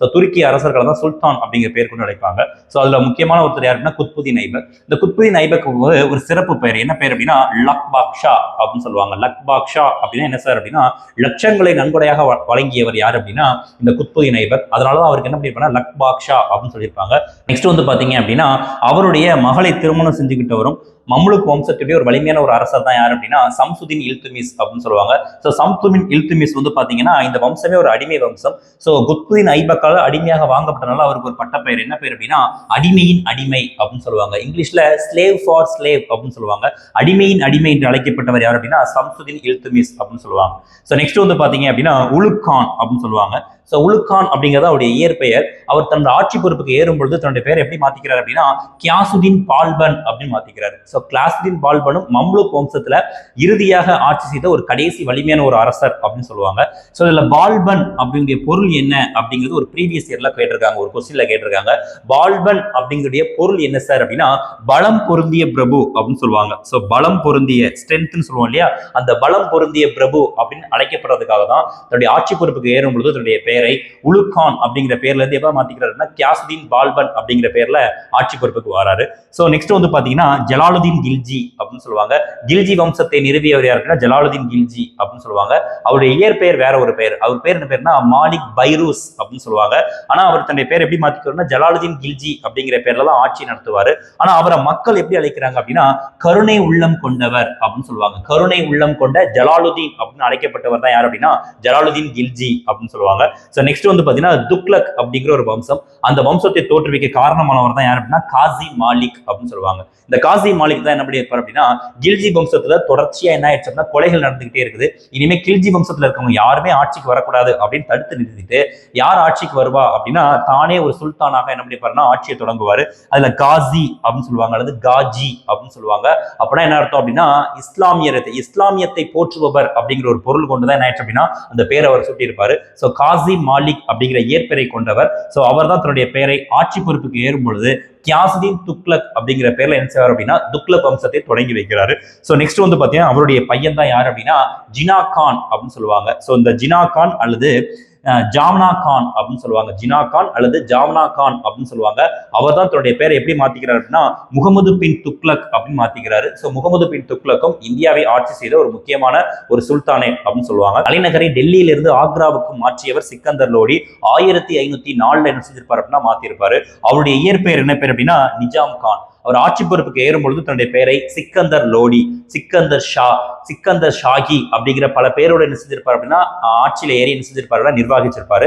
So துருக்கி அரசர்களை தான் சுல்தான் அப்படிங்கிற பேர் கொண்டு அழைப்பாங்க. ஸோ அதில் முக்கியமான ஒருத்தர் யாருன்னா குத்புதீன் ஐபக் இந்த குத்புதீன் ஐபக் ஒரு சிறப்பு பெயர். என்ன பேர் அப்படின்னா? லக் பாக்ஷா அப்படின்னு சொல்லுவாங்க. லக் பாக்ஷா அப்படின்னா என்ன சார் அப்படின்னா? லட்சங்களை நன்கொடையாக வ- வழங்கியவர் யார் அப்படின்னா? இந்த குத்புதீன் ஐபக் அதனாலதான் அவருக்கு என்ன பண்ணிருப்பாங்க லக் பாக்ஷா அப்படின்னு சொல்லியிருப்பாங்க. நெக்ஸ்ட் வந்து பாத்தீங்க அப்படின்னா அவருடைய மகளை திருமணம் செஞ்சுக்கிட்டவரும் மம்லுக் வம்சத்துடைய ஒரு வலிமையான ஒரு அரசர் தான் யார் அப்படின்னா சம்சுதீன் இல்துமிஸ் அப்படின்னு சொல்லுவாங்க. ஸோ சம்சுதீன் இல்துமிஸ் வந்து பார்த்தீங்கன்னா இந்த வம்சமே ஒரு அடிமை வம்சம். ஸோ குத்புதீன் ஐபக்கால அடிமையாக வாங்கப்பட்டனால அவருக்கு ஒரு பட்டப்பெயர். என்ன பேர் அப்படின்னா அடிமையின் அடிமை அப்படின்னு சொல்லுவாங்க. இங்கிலீஷ்ல ஸ்லேவ் ஃபார் ஸ்லேவ் அப்படின்னு சொல்லுவாங்க. அடிமையின் அடிமை என்று அழைக்கப்பட்டவர் யார் அப்படின்னா சம்சுதீன் இல்துமிஸ் அப்படின்னு சொல்லுவாங்க. ஸோ நெக்ஸ்ட் வந்து பார்த்தீங்க அப்படின்னா உலுக்கான் அப்படின்னு சொல்லுவாங்க. ஸோ உலுக்கான் அப்படிங்கிறது அவருடைய இயற்பெயர். அவர் தன்னுடைய ஆட்சி பொறுப்புக்கு ஏறும் பொழுது தன்னுடைய பேரை எப்படி மாத்திக்கிறார் அப்படின்னா கியாசுதீன் பால்பன் அப்படின்னு மாத்திக்கிறார். ஸோ கிளாசுதீன் பால்பனும் மம்லுக் வம்சத்துல இறுதியாக ஆட்சி செய்த ஒரு கடைசி வலிமையான ஒரு அரசர் அப்படின்னு சொல்லுவாங்க. ஸோ இதுல பால்பன் அப்படிங்கிற பொருள் என்ன அப்படிங்கிறது ஒரு ப்ரீவியஸ் இயர்ல கேட்டிருக்காங்க. ஒரு கொஸ்டின்ல கேட்டிருக்காங்க. பால்பன் அப்படிங்கிற பொருள் என்ன சார் அப்படின்னா பலம் பொருந்திய பிரபு அப்படின்னு சொல்லுவாங்க. ஸோ பலம் பொருந்திய ஸ்ட்ரென்த்னு சொல்லுவோம் இல்லையா? அந்த பலம் பொருந்திய பிரபு அப்படின்னு அழைக்கப்படுறதுக்காக தான் தன்னுடைய ஆட்சி பொறுப்புக்கு ஏறும் பொழுது தன்னுடைய பெயர் உலுக்கான் அப்படிங்கிற பேர்ல இருந்து எப்ப மாத்திக்கிறாருன்னா கியாசுதீன் பால்பன் அப்படிங்கிற பேர்ல ஆட்சி பொறுப்புக்கு வராரு. ஸோ நெக்ஸ்ட் வந்து பாத்தீங்கன்னா ஜலாலுதீன் கில்ஜி அப்படின்னு சொல்லுவாங்க. கில்ஜி வம்சத்தை நிறுவியவர் யார் அப்படின்னா ஜலாலுதீன் கில்ஜி அப்படின்னு சொல்லுவாங்க. அவருடைய இயற்பெயர் வேற ஒரு பெயர் அவர் பேர் என்ன பேர்னா மாலிக் பைரூஸ் அப்படின்னு சொல்லுவாங்க. ஆனா அவர் தன்னுடைய பேர் எப்படி மாத்திக்கிறாருன்னா ஜலாலுதீன் கில்ஜி அப்படிங்கிற பேர்ல தான் ஆட்சி நடத்துவாரு. ஆனா அவரை மக்கள் எப்படி அழைக்கிறாங்க அப்படின்னா கருணை உள்ளம் கொண்டவர் அப்படின்னு சொல்லுவாங்க. கருணை உள்ளம் கொண்ட ஜலாலுதீன் அப்படின்னு அழைக்கப்பட்டவர் தான் யார் அப்படின்னா ஜலாலுதீன் கில்ஜி அப்படின்னு சொல்லுவாங்க. ஸோ நெக்ஸ்ட் வந்து பாத்தீங்கன்னா துக்லக் அப்படிங்கிற ஒரு வம்சம். அந்த வம்சத்தை தோற்றுவிக்க காரணமானவர் தான் யார் அப்படின்னா காசி மாலிக் அப்படின்னு சொல்லுவாங்க. இந்த காசி மாலிக் தான் என்ன பண்ணியிருப்பார் அப்படின்னா கில்ஜி வம்சத்துல தொடர்ச்சியா என்ன ஆயிடுச்சு அப்படின்னா கொலைகள் நடந்துகிட்டே இருக்குது. இனிமே கில்ஜி வம்சத்துல இருக்கவங்க யாருமே ஆட்சிக்கு வரக்கூடாது அப்படின்னு தடுத்து நிறுத்திட்டு யார் ஆட்சிக்கு வருவா அப்படின்னா தானே ஒரு சுல்தானாக என்ன பண்ணிப்பாருன்னா ஆட்சியை தொடங்குவாரு. அதுல காசி அப்படின்னு சொல்லுவாங்க அல்லது காஜி அப்படின்னு சொல்லுவாங்க. அப்படின்னா என்ன அர்த்தம் அப்படின்னா இஸ்லாமியரத்தை இஸ்லாமியத்தை போற்றுபவர் அப்படிங்கிற ஒரு பொருள் கொண்டு தான் என்ன ஆயிடுச்சு அப்படின்னா அந்த பேர் அவர் சுட்டியிருப்பாரு. ஸோ காசி மாலிக் அப்படிங்கிற இயற்பெயரை கொண்டவர். ஸோ அவர் தான் தன்னுடைய பெயரை ஆட்சி பொறுப்புக்கு ஏறும் பொழுது கியாசுதீன் துக்லக் அப்படிங்கிற பேர்ல என்ன செய்வார் அப்படின்னா துக்லக் வம்சத்தை தொடங்கி வைக்கிறாரு. ஸோ நெக்ஸ்ட் வந்து பாத்தீங்கன்னா அவருடைய பையன் தான் யார் அப்படின்னா ஜினா கான் அப்படின்னு சொல்லுவாங்க. ஸோ இந்த ஜினா கான் அல்லது ஜாம்னா கான் அப்படின்னு சொல்லுவாங்க. ஜினா கான் அல்லது ஜாம்னா கான் அப்படின்னு சொல்லுவாங்க. அவர் தான் தன்னுடைய பேரை எப்படி மாத்திக்கிறார் அப்படின்னா முகமது பின் துக்லக் அப்படின்னு மாத்திக்கிறாரு. ஸோ முகமது பின் துக்லக்கும் இந்தியாவை ஆட்சி செய்த ஒரு முக்கியமான ஒரு சுல்தானே அப்படின்னு சொல்லுவாங்க. தலைநகரை டெல்லியிலிருந்து ஆக்ராவுக்கு மாற்றியவர் சிக்கந்தர் லோடி. ஆயிரத்தி ஐநூத்தி நாலுல என்ன செஞ்சிருப்பாரு அப்படின்னா மாத்திருப்பாரு. அவருடைய இயற்பெயர் என்ன பேர் அப்படின்னா நிஜாம் கான். அவர் ஆட்சி பொறுப்புக்கு ஏறும் பொழுது தன்னுடைய பெயரை சிக்கந்தர் லோடி சிக்கந்தர் ஷா சிக்கந்தர் ஷாகி அப்படிங்கிற பல பேரோட என்ன செஞ்சிருப்பார் அப்படின்னா ஆட்சியில ஏறி என்ன செஞ்சிருப்பாரு நிர்வாகிச்சிருப்பாரு.